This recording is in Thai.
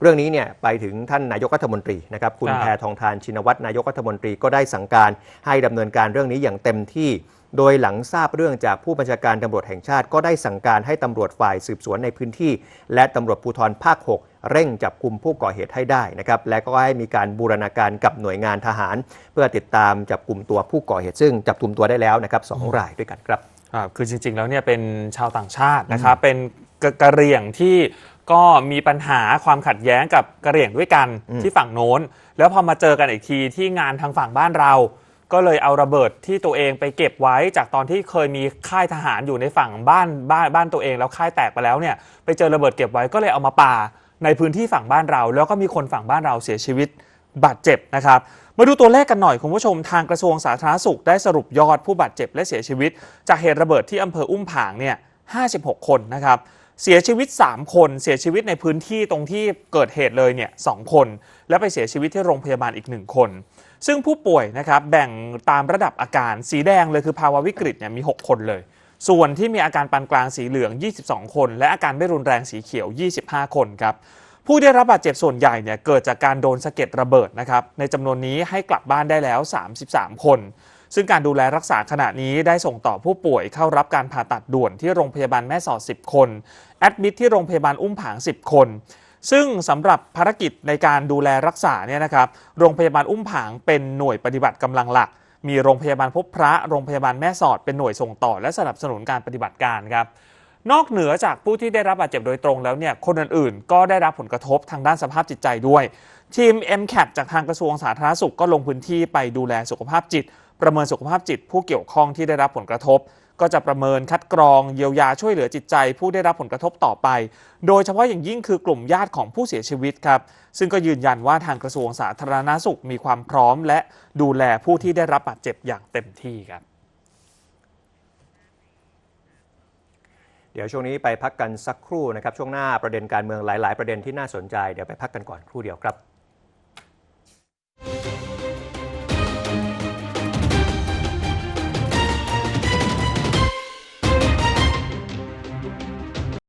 เรื่องนี้เนี่ยไปถึงท่านนายกรัฐมนตรีนะครับคุณครับแพทองทานชินวัตรนายกรัฐมนตรีก็ได้สั่งการให้ดำเนินการเรื่องนี้อย่างเต็มที่ โดยหลังทราบเรื่องจากผู้บัญชาการตำรวจแห่งชาติ ก็ได้สั่งการให้ตำรวจฝ่ายสืบสวนในพื้นที่ และตำรวจภูธรภาค 6เร่งจับกลุ่มผู้ก่อเหตุให้ได้นะครับ และก็ให้มีการบูรณาการกับหน่วยงานทหาร เพื่อติดตามจับกลุ่มตัวผู้ก่อเหตุซึ่งจับกลุ่มตัวได้แล้วนะครับสองรายด้วยกันครับครับคือจริงๆแล้วเนี่ยเป็นชาวต่างชาตินะครับเป็นกะกะเหรี่ยงที่ ก็มีปัญหาความขัดแย้งกับกะเหรี่ยงด้วยกันอืมที่ฝั่งโน้น แล้วพอมาเจอกันอีกทีที่งานทางฝั่งบ้านเรา ก็เลยเอาระเบิดที่ตัวเองไปเก็บไว้จากตอนที่เคยมีค่ายทหารอยู่ในฝั่งบ้านบ้านบ้านตัวเองแล้วค่ายแตกไปแล้วเนี่ยไปเจอระเบิดเก็บไว้ก็เลยเอามาป่าในพื้นที่ฝั่งบ้านเรา แล้วก็มีคนฝั่งบ้านเราเสียชีวิตบาดเจ็บนะครับ มาดูตัวเลขกันหน่อยคุณผู้ชมทางกระทรวงสาธารณสุขได้สรุปยอดผู้บาดเจ็บและเสียชีวิต จากเหตุระเบิดที่อำเภออุ้มผางเนี่ย56 คนนะครับ เสียชีวิต 3 คนเสียชีวิตในพื้นที่ตรงที่เกิดเหตุเลยเนี่ยสคน และไปเสียชีวิตที่โรงพยาบาลอีก 1 คน ซึ่งผู้ป่วยนะครับแบ่งตามระดับอาการสีแดงเลยคือภาวะวิกฤตเนี่ยมี 6 คนเลย ส่วนที่มีอาการปานกลางสีเหลือง 22 คน และอาการไม่รุนแรงสีเขียว 25 คนครับ ผู้ได้รับบาดเจ็บส่วนใหญ่เนี่ยเกิดจากการโดนสะเก็ดระเบิดนะครับในจำนวนนี้ให้กลับบ้านได้แล้ว 33 คน ซึ่งการดูแลรักษาขณะนี้ได้ส่งต่อผู้ป่วยเข้ารับการผ่าตัดด่วนที่โรงพยาบาลแม่สอด 10 คนแอดมิดที่โรงพยาบาลอุ้มผาง 10 คนซึ่งสำหรับภารกิจในการดูแลรักษาเนี่ยนะครับ โรงพยาบาลอุ้มผางเป็นหน่วยปฏิบัติกำลังหลัก มีโรงพยาบาลพบพระ โรงพยาบาลแม่สอดเป็นหน่วยส่งต่อ และสนับสนุนการปฏิบัติการครับ นอกเหนือจากผู้ที่ได้รับบาดเจ็บโดยตรงแล้วเนี่ยคนอื่นๆ ก็ได้รับผลกระทบทางด้านสภาพจิตใจด้วย ทีม MCAT จากทางกระทรวงสาธารณสุขก็ลงพื้นที่ไปดูแลสุขภาพจิต ประเมินสุขภาพจิต ผู้เกี่ยวข้องที่ได้รับผลกระทบ ก็จะประเมินคัดกรองเยียวยาช่วยเหลือจิตใจ ผู้ได้รับผลกระทบต่อไป โดยเฉพาะอย่างยิ่งคือกลุ่มญาติของผู้เสียชีวิตครับซึ่งก็ยืนยันว่าทางกระทรวงสาธารณสุขมีความพร้อม และดูแลผู้ที่ได้รับบาดเจ็บอย่างเต็มที่ครับ เดี๋ยวช่วงนี้ไปพักกันสักครู่นะครับ ช่วงหน้าประเด็นการเมืองหลาย ๆ ประเด็นที่น่าสนใจ เดี๋ยวไปพักกันก่อนครู่เดียวครับ